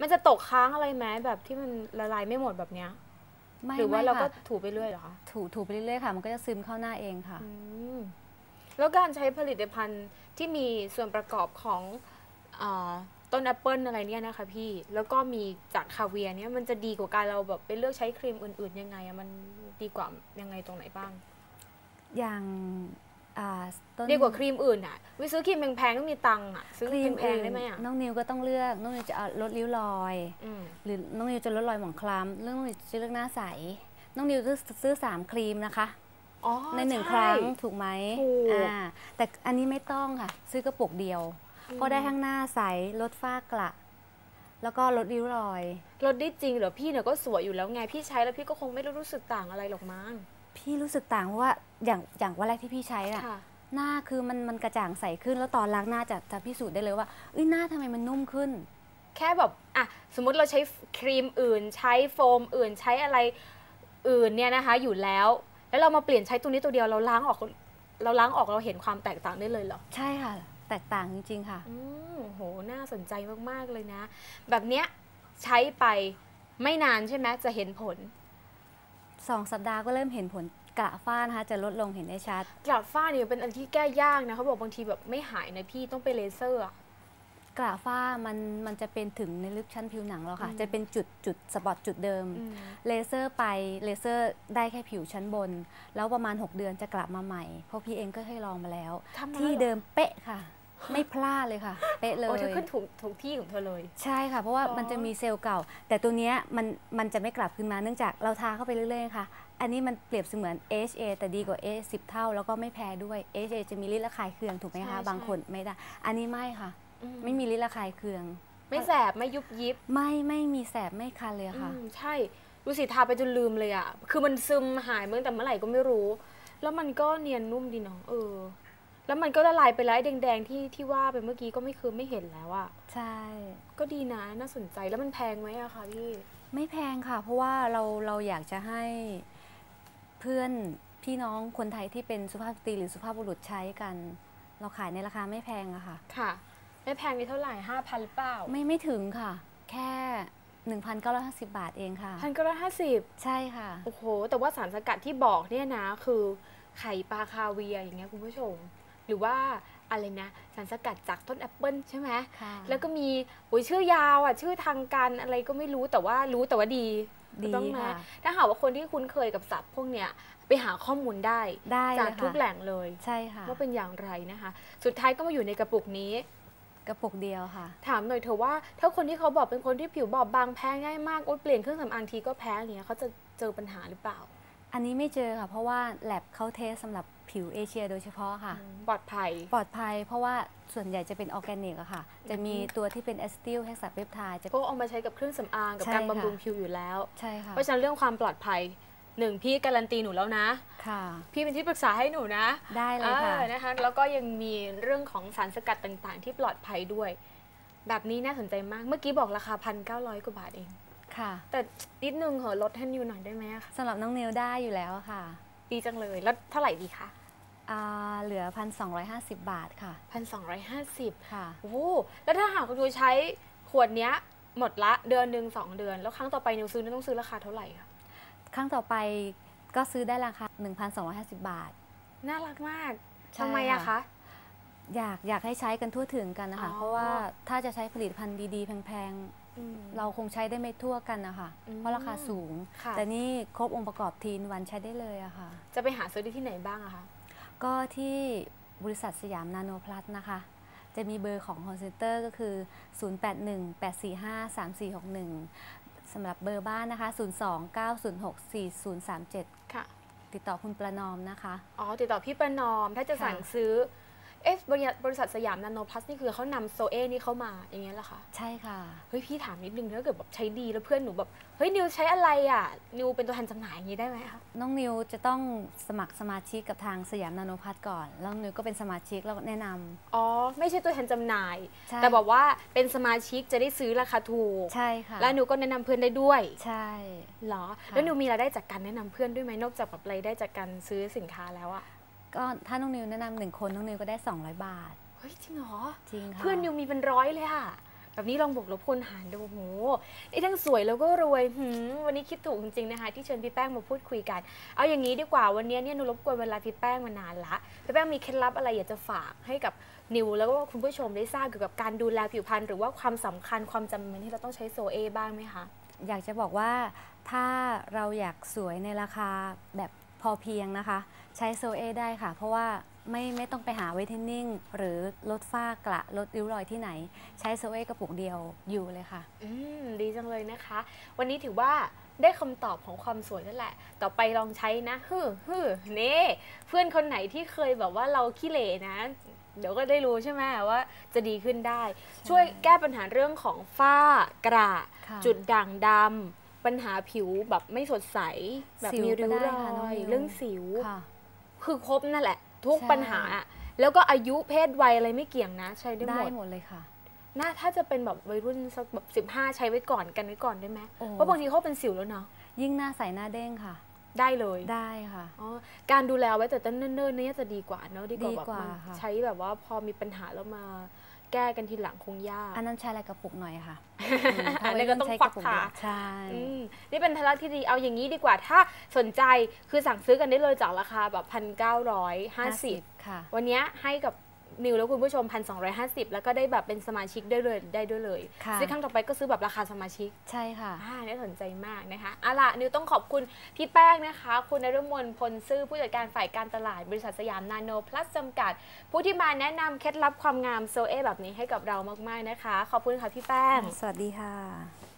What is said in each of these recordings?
มันจะตกค้างอะไรไหมแบบที่มันละลายไม่หมดแบบเนี้ยไม่หรือว่าไม่เราก็ค่ะถูไปเรื่อยเหรอคะถูถูไปเรื่อยๆค่ะ มันก็จะซึมเข้าหน้าเองค่ะอืมแล้วการใช้ผลิตภัณฑ์ที่มีส่วนประกอบของอาต้นแอปเปิลอะไรเนี่ยนะคะพี่ แล้วก็มีจากคาเวียร์เนี่ยมันจะดีกว่าการเราแบบไปเลือกใช้ครีมอื่น ๆ ยังไงอะมันดีกว่ายังไงตรงไหนบ้าง อย่างอ่าต้น ดีกว่าครีมอื่นอะวิซื้อครีมแพงๆต้องมีตังค์อะซื้อครีมแพงๆได้ไหมอะน้องนิวก็ต้องเลือกน้องนิวจะเอาลดริ้วรอยอืมหรือน้องนิวจะลดรอยหมองคล้ำเรื่องน้องนิวจะเลือกหน้าใส น้องนิวจะซื้อสามครีมนะคะอ๋อในหนึ่งช่ครั้งถูกไหมถูกอ่าแต่อันนี้ไม่ต้องค่ะ ซื้อกระปุกเดียวอืมก็ได้ทั้งหน้าใสลดฝ้ากระแล้วก็ลดริ้วรอยลดได้จริงเหรอพี่เนี่ยก็สวยอยู่แล้วไงพี่ใช้แล้วพี่ก็คงไม่ได้รู้สึกต่างอะไรหรอกมั้ง พี่รู้สึกต่างเพราะว่าอย่างอย่างวันแรกที่พี่ใช้อะค่ะหน้าคือมันมันกระจ่างใสขึ้น แล้วตอนล้างหน้าจะจะพิสูจน์ได้เลยว่าเอ้ยหน้าทำไมมันนุ่มขึ้น แค่แบบอะสมมุติเราใช้ครีมอื่น ใช้โฟมอื่นใช้อะไรอื่นเนี่ยนะคะ อยู่แล้ว แล้วเรามาเปลี่ยนใช้ตัวนี้ตัวเดียวเราล้างออก เราล้างออกเราเห็นความแตกต่างได้เลยเหรอใช่ค่ะ แตกต่างจริงๆค่ะอืมโหน่าสนใจมากๆเลยนะ แบบเนี้ยใช้ไปไม่นานใช่ไหมจะเห็นผล สองสัปดาห์ก็เริ่มเห็นผลกระฝ้านะคะจะลดลงเห็นได้ชัดกลับฝ้าเนี่ยเป็นอันที่แก้ยากนะเขาบอกบางทีแบบไม่หายนะพี่ต้องไปเลเซอร์อะกระฝ้ามันมันจะเป็นถึงในลึกชั้นผิวหนังแล้วค่ะอืมจะเป็นจุดจุดสปอตจุดเดิมอืมเลเซอร์ไปเลเซอร์ได้แค่ผิวชั้นบน แล้วประมาณ 6 เดือนจะกลับมาใหม่ เพราะพี่เองก็เคยลองมาแล้วทำมาที่แล้วหรอเดิมเป๊ะค่ะ ไม่พลาดเลยค่ะ เป๊ะเลโอ้ยเธอขึ้นถูกถูกที่ของเธอเลย ใช่ค่ะ เพราะว่าอ๋อมันจะมีเซลล์เก่า แต่ตัวเนี้ยมันมันจะไม่กลับคืนมาเนื่องจากเราทาเข้าไปเรื่อยๆค่ะ อันนี้มันเปรียบเสมือน AHA แต่ดีกว่า A 10 เท่า แล้วก็ไม่แพ้ด้วย AHA จะมีฤทธิ์ระคายเคืองถูกไหมใช่คะใช่บางคนไม่ได้ อันนี้ไม่ค่ะอืไม่มีฤทธิ์ระคายเคือง ไม่แสบไม่ยุบยิบ ไม่ไม่มีแสบไม่คันเลยค่ะอืมใช่ดูสิทาไปจนลืมเลยอะคือมันซึมหายเมื่อแต่เมื่อไหร่ก็ไม่รู้ แล้วมันก็เนียนนุ่มดีเนาะเออ แล้วมันก็ละลายไปแล้วไอ้แดง ๆ ที่ที่ว่าไปเมื่อกี้ก็ไม่คือไม่เห็นแล้วอะใช่ ก็ดีนะน่าสนใจแล้วมันแพงไหมอะคะพี่ ไม่แพงค่ะ เพราะว่าเราเราอยากจะให้เพื่อนพี่น้องคนไทยที่เป็นสุภาพสตรีหรือสุภาพบุรุษใช้กัน เราขายในราคาไม่แพงอะค่ะ ค่ะ ไม่แพงนี่เท่าไหร่ห้าพันหรือเปล่า ไม่ไม่ถึงค่ะ แค่ 1,950 บาทเองค่ะพันก็ร้อยห้าสิบใช่ค่ะ โอ้โห แต่ว่าสารสกัดที่บอกเนี่ยนะ คือไข่ปลาคาเวียร์อย่างเงี้ยคุณผู้ชม หรือว่าอะไรนะสารสกัดจากต้นแอปเปิลใช่ไหมค่ะแล้วก็มีโอ้ยชื่อยาวอะชื่อทางการอะไรก็ไม่รู้แต่ว่ารู้แต่ว่าดีดีต้องนะค่ะถ้าหากว่าคนที่คุ้นเคยกับศัพท์พวกเนี้ยไปหาข้อมูลได้ได้เลจากยทุกค่ะแหล่งเลยใช่ค่ะว่าเป็นอย่างไรนะคะ สุดท้ายก็มาอยู่ในกระปุกนี้กระปุกเดียวค่ะ ถามหน่อยเถอะว่า ถ้าคนที่เขาบอกเป็นคนที่ผิวบอบบางแพ้ง่ายมากโอ๊ยเปลี่ยนเครื่องสำอางทีก็แพ้อย่างเงี้ยเขาจะเจอปัญหาหรือเปล่า อันนี้ไม่เจอค่ะ เพราะว่าแลบเขาเทสสำหรับ ผิวเอเชียโดยเฉพาะค่ะ ปลอดภัย ปลอดภัย เพราะว่าส่วนใหญ่จะเป็นออร์แกนิกอะค่ะ จะมีอือฮึตัวที่เป็นแอสติลเฮกซาเปปไทด์จะพวกเอามาใช้กับเครื่องสำอางกับใช่การค่ะบำรุงผิวอยู่แล้ว ใช่ค่ะ เพราะฉะนั้นเรื่องความปลอดภัยหนึ่งพี่การันตีหนูแล้วนะ ค่ะ พี่เป็นที่ปรึกษาให้หนูนะ ได้เลยค่ะออนะคะ แล้วก็ยังมีเรื่องของสารสกัดต่างๆ ที่ปลอดภัยด้วย แบบนี้น่าสนใจมาก เมื่อกี้บอกราคาพันเก้าร้อยกว่าบาทเอง ค่ะ แต่นิดนึงเหอะลดให้นิวหน่อยได้ไหมอะคะสำหรับน้องนิวได้อยู่แล้วอะค่ะ ดีจังเลย แล้วเท่าไหร่ดีคะอ่า เหลือ 1,250 บาทค่ะพันสองร้อยห้าสิบค่ะ โอ้โหแล้วถ้าหากนิวใช้ขวดเนี้ยหมดละเดือนหนึ่งสองเดือน แล้วครั้งต่อไปนิวซื้อนิวต้องซื้อราคาเท่าไหร่คะ ครั้งต่อไปก็ซื้อได้ราคา 1,250 บาท น่ารักมากใช่ทำไมอะค่ะคะ อยากอยากให้ใช้กันทั่วถึงกันนะคะอ๋อเพราะว่าถ้าจะใช้ผลิตภัณฑ์ดีๆ แพงอืมๆเราคงใช้ได้ไม่ทั่วกันนะคะอืมเพราะราคาสูงค่ะแต่นี่ครบองค์ประกอบทีนวันใช้ได้เลยอะค่ะ จะไปหาซื้อได้ที่ไหนบ้างอะคะ ก็ที่บริษัทสยามนาโนพลัสนะคะ จะมีเบอร์ของ call center ก็คือ 0818453461สำหรับเบอร์บ้านนะคะ 029064037 ค่ะ ติดต่อคุณประนอมนะคะ อ๋อ ติดต่อพี่ประนอม ถ้าจะค่ะสั่งซื้อ เอ๊ะบริษัทบริษัทสยามนาโนพลัสนี่คือเขานำโซเอนี่เข้ามาอย่างเงี้ยเหรอคะใช่ค่ะเฮ้ยพี่ถามนิดนึงถ้าเกิดแบบใช้ดีแล้วเพื่อนหนูแบบเฮ้ยนิวใช้อะไรอะนิวเป็นตัวแทนจำหน่ายอย่างนี้ได้ไหมคะน้องนิวจะต้องสมัครสมาชิกกับทางสยามนาโนพัทก่อน แล้วนิวก็เป็นสมาชิกแล้วก็แนะนำอ๋อไม่ใช่ตัวแทนจำหน่าย ใช่แต่บอกว่าเป็นสมาชิกจะได้ซื้อราคาถูกใช่ค่ะแล้วหนูก็แนะนำเพื่อนได้ด้วยใช่ เหรอ ค่ะ แล้วหนูมีรายได้จากการแนะนำเพื่อนด้วยไหมนอกจากแบบรายได้จากการซื้อสินค้าแล้วอะ ก็ถ้าน้องนิวแนะนำหนึ่งคนน้องนิวก็ได้ 200 บาท เฮ้ยจริงเหรอ จริงค่ะเพื่อนนิวมีเป็นร้อยเลยอะแบแบบนี้ลองบวกลบคูณหารดูโอ้โหได้ทั้งสวยแล้วก็รวยหืมวันนี้คิดถูกจริงๆนะคะ ที่เชิญพี่แป้งมาพูดคุยกัน เอาอย่างนี้ดีกว่าวันนี้เนี่ยหนูรบกวนเวลาพี่แป้งมานานละพี่แป้งมีเคล็ดลับอะไรอยากจะฝากให้กับนิวแล้วก็คุณผู้ชมได้ทราบเกี่ยวกับการดูแลผิวพรรณหรือว่าความสำคัญความจำเป็นที่เราต้องใช้โซเอบ้างไหมคะ อยากจะบอกว่าถ้าเราอยากสวยในราคาแบบ พอเพียงนะคะ ใช้โซเอได้ค่ะ เพราะว่าไม่ไม่ต้องไปหาเวทเทนนิ่ง หรือลดฝ้ากระลดริ้วรอยที่ไหน ใช้โซเอกระปุกเดียวอยู่เลยค่ะ อืมดีจังเลยนะคะ วันนี้ถือว่าได้คำตอบของความสวยนั่นแหละ ต่อไปลองใช้นะฮึฮึเน่เพื่อนคนไหนที่เคยแบบว่าเราขี้เหร่นะ เดี๋ยวก็ได้รู้ใช่ไหมว่าจะดีขึ้นได้ ช่วยแก้ปัญหาเรื่องของฝ้ากระค่ะจุดด่างดำ ปัญหาผิวแบบไม่สดใส แบบสิวมีริ้วก็รได้ค่ะน้อองยนิวเรื่องสิวค่ะคือครบนั่นแหละ ทุกใช่ปัญหา แล้วก็อายุเพศวัยอะไรไม่เกี่ยงนะ ใช้ได้หได้มดหมดเลยค่ะน่าถ้าจะเป็นแบบวัยรุ่นสักแบบสิบห้าใช้ไว้ก่อนกันไว้ก่อนได้ไหมโอ้เพราะบางทีเขาเป็นสิวแล้วเนาะยิ่งหน้าใสหน้าเด้งค่ะ ได้เลยได้ค่ะอ๋อการดูแลไว้แต่ต้นเนิ่นๆเนี่ยจะดีกว่าเนาะดีกว่าดีแบบกว่ามาค่ะใช้แบบว่าพอมีปัญหาแล้วมา แก้กันทีหลังคงยาก อันนั้นใช้อะไรกระปุกหน่อยค่ะอันนี้ก็ต้องใช้ฟักกระปุกขาเดียวใช่อืมนี่เป็นทลักที่ดีเอาอย่างนี้ดีกว่าถ้าสนใจคือสั่งซื้อกันได้เลยจากราคาแบบพันเก้าร้อยห้าสิบค่ะวันนี้ให้กับ นิวแล้วคุณผู้ชม 1,250 แล้วก็ได้แบบเป็นสมาชิกได้เลยได้ด้วยเลยค่ะซื้อครั้งต่อไปก็ซื้อแบบราคาสมาชิก ใช่ค่ะอ่าน่าสนใจมากนะคะเอาล่ะนิวต้องขอบคุณพี่แป้งนะคะ คุณนฤมลพลซื่อผู้จัดการฝ่ายการตลาดบริษัทสยามนาโนพลัสจำกัด ผู้ที่มาแนะนำเคล็ดลับความงามโซเอแบบนี้ให้กับเรามากๆนะคะ ขอบคุณค่ะพี่แป้ง สวัสดีค่ะ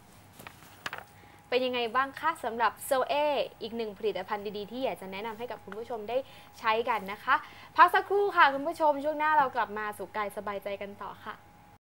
เป็นยังไงบ้างคะสำหรับโซเออีกหนึ่งผลิตภัณฑ์ดีๆ ที่อยากจะแนะนำให้กับคุณผู้ชมได้ใช้กันนะคะ พักสักครู่ค่ะคุณผู้ชมช่วงหน้าเรากลับมาสู่กายสบายใจกันต่อค่ะ